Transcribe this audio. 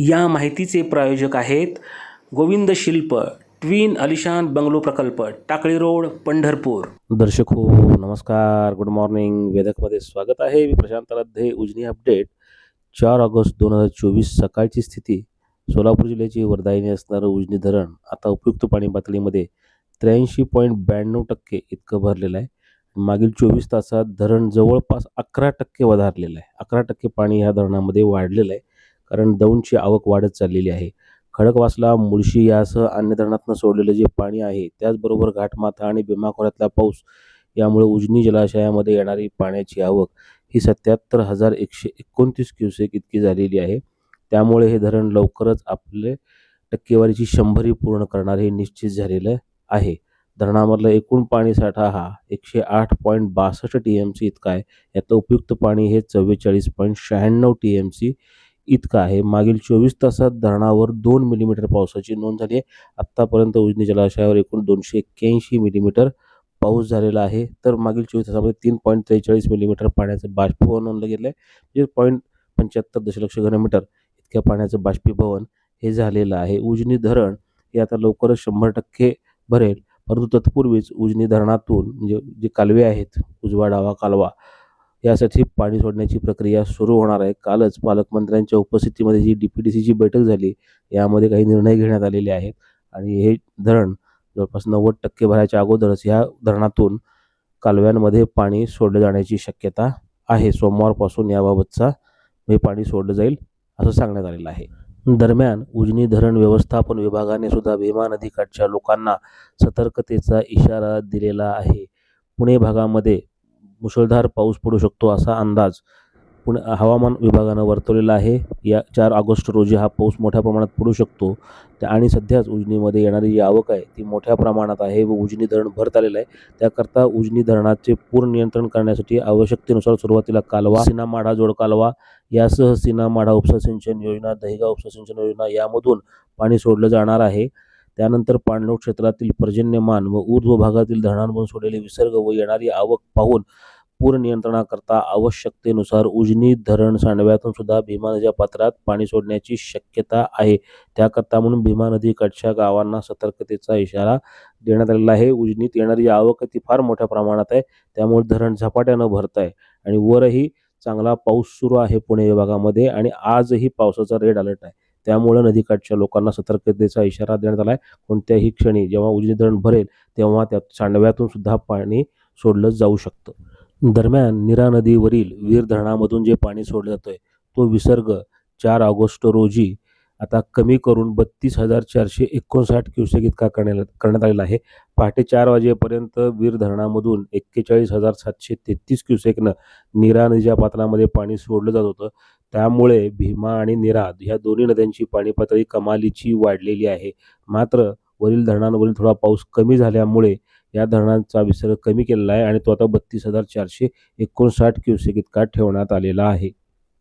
या माहितीचे प्रायोजक आहेत गोविंद शिल्प ट्विन अलिशान बंगलो प्रकल्प टाकळी रोड पंढरपूर. दर्शक हो नमस्कार गुड मॉर्निंग वेदकमध्ये स्वागत आहे. मी प्रशांत रद्दे उजनी अपडेट. चार ऑगस्ट दोन हजार चोवीस सकाळची स्थिती. सोलापूर जिल्ह्याची वरदायिनी असणारं उजनी धरण आता उपयुक्त पाणी पातळीमध्ये त्र्याऐंशी पॉईंट ब्याण्णव टक्के इतकं भरलेलं आहे. मागील चोवीस तासात धरण जवळपास अकरा टक्के वधारलेलं आहे. अकरा टक्के पाणी ह्या धरणामध्ये वाढलेलं आहे. कारण दौंडची आवक वाढत चाललेली आहे. खडकवासला मुळशी यासह अन्य धरणातनं सोडलेलं जे पाणी आहे त्याचबरोबर घाटमाथा आणि भीमाखोऱ्यातला पाऊस यामुळे उजनी जलाशयामध्ये येणारी पाण्याची आवक ही सत्याहत्तर हजार एकशे एकोणतीस क्युसेक इतकी झालेली आहे. त्यामुळे हे धरण लवकरच आपले टक्केवारीची शंभरी पूर्ण करणार हे निश्चित झालेलं आहे. धरणामधला एकूण पाणी साठा हा एकशे आठ पॉईंट बासष्ट टी एम सी इतका आहे. यातलं उपयुक्त पाणी हे चव्वेचाळीस पॉईंट शहाण्णव टी एम सी इतकं आहे. मागील चोवीस तासात धरणावर दोन मिलीमीटर पावसाची नोंद झाली आहे. आत्तापर्यंत उजनी जलाशयावर एकूण दोनशे एक्क्याऐंशी मिलीमीटर पाऊस झालेला आहे. तर मागील चोवीस तासामध्ये तीन पॉईंट त्रेचाळीस मिलीमीटर पाण्याचं बाष्पीभवन नोंदलं गेलं आहे म्हणजे पॉईंट पंच्याहत्तर दशलक्ष घनमीटर इतक्या पाण्याचं बाष्पीभवन हे झालेलं आहे. उजनी धरण हे आता लवकरच शंभर टक्के भरेल. परंतु तत्पूर्वीच उजनी धरणातून म्हणजे जे कालवे आहेत उजवा डावा कालवा यासाठी पाणी सोडण्याची प्रक्रिया सुरू होणार आहे. कालच पालकमंत्र्यांच्या उपस्थितीमध्ये जी डी पी डी सीची बैठक झाली. यामध्ये काही निर्णय घेण्यात आलेले आहेत. आणि हे धरण जवळपास नव्वद टक्के भरायच्या अगोदरच ह्या धरणातून कालव्यांमध्ये पाणी सोडलं जाण्याची शक्यता आहे. सोमवारपासून याबाबतचा हे पाणी सोडलं जाईल असं सांगण्यात आलेलं आहे. दरम्यान उजनी धरण व्यवस्थापन विभागाने सुद्धा भीमा नदीकाठच्या लोकांना सतर्कतेचा इशारा दिलेला आहे. पुणे भागामध्ये मुसळधार पाऊस पडू शकतो असा अंदाज पुणे हवामान विभागानं वर्तवलेला आहे. या चार ऑगस्ट रोजी हा पाऊस मोठ्या प्रमाणात पडू शकतो. त्या आणि सध्याच उजनीमध्ये येणारी जी आवक आहे ती मोठ्या प्रमाणात आहे व उजनी धरण भरत आलेलं आहे. त्याकरता उजनी धरणाचे पूर्ण नियंत्रण करण्यासाठी आवश्यकतेनुसार सुरुवातीला कालवा सीनामाढा जोड कालवा यासह सीनामाढा उपसा सिंचन योजना दहिगा उपसा सिंचन योजना यामधून पाणी सोडलं जाणार आहे. त्यानंतर पाणलोट क्षेत्रातील पर्जन्यमान व ऊर्ध्व भागातील धरणांमधून सोडलेले विसर्ग व येणारी आवक पाहून पूर नियंत्रणाकरता आवश्यकतेनुसार उजनी धरण सांडव्यातून सुद्धा भीमा नदीच्या पात्रात पाणी सोडण्याची शक्यता आहे. त्याकरता म्हणून भीमा नदीकाठच्या गावांना सतर्कतेचा इशारा देण्यात आलेला आहे. उजनीत येणारी आवक ती फार मोठ्या प्रमाणात आहे. त्यामुळे धरण झपाट्यानं भरत आहे आणि वरही चांगला पाऊस सुरू आहे पुणे विभागामध्ये आणि आजही पावसाचा रेड अलर्ट आहे. त्यामुळे नदीकाठच्या लोकांना सतर्कतेचा इशारा देण्यात आला आहे कोणत्याही क्षणी जेव्हा उजनी धरण भरेल तेव्हा त्या सांडव्यातून सुद्धा पाणी सोडलं जाऊ शकतं. दरम्यान निरा नदीवरील वीर धरणामधून जे पाणी सोडलं जातंय तो विसर्ग चार ऑगस्ट रोजी आता कमी करून बत्तीस हजार चारशे एकोणसाठ क्युसेक इतका करण्यात करण्यात आलेला आहे. पहाटे चार वाजेपर्यंत वीर धरणामधून एक्केचाळीस हजार सातशे तेहतीस क्युसेकनं नीरा नदीच्या पात्रामध्ये पाणी सोडलं जात होतं. त्यामुळे भीमा आणि निराद ह्या दोन्ही नद्यांची पाणी पातळी कमालीची वाढलेली आहे. मात्र वरील धरणांवरील थोडा पाऊस कमी झाल्यामुळे या धरणांचा विसर्ग कमी केलेला आहे आणि तो आता बत्तीस हजार चारशे एकोणसाठ क्युसेक इतका ठेवण्यात आलेला आहे.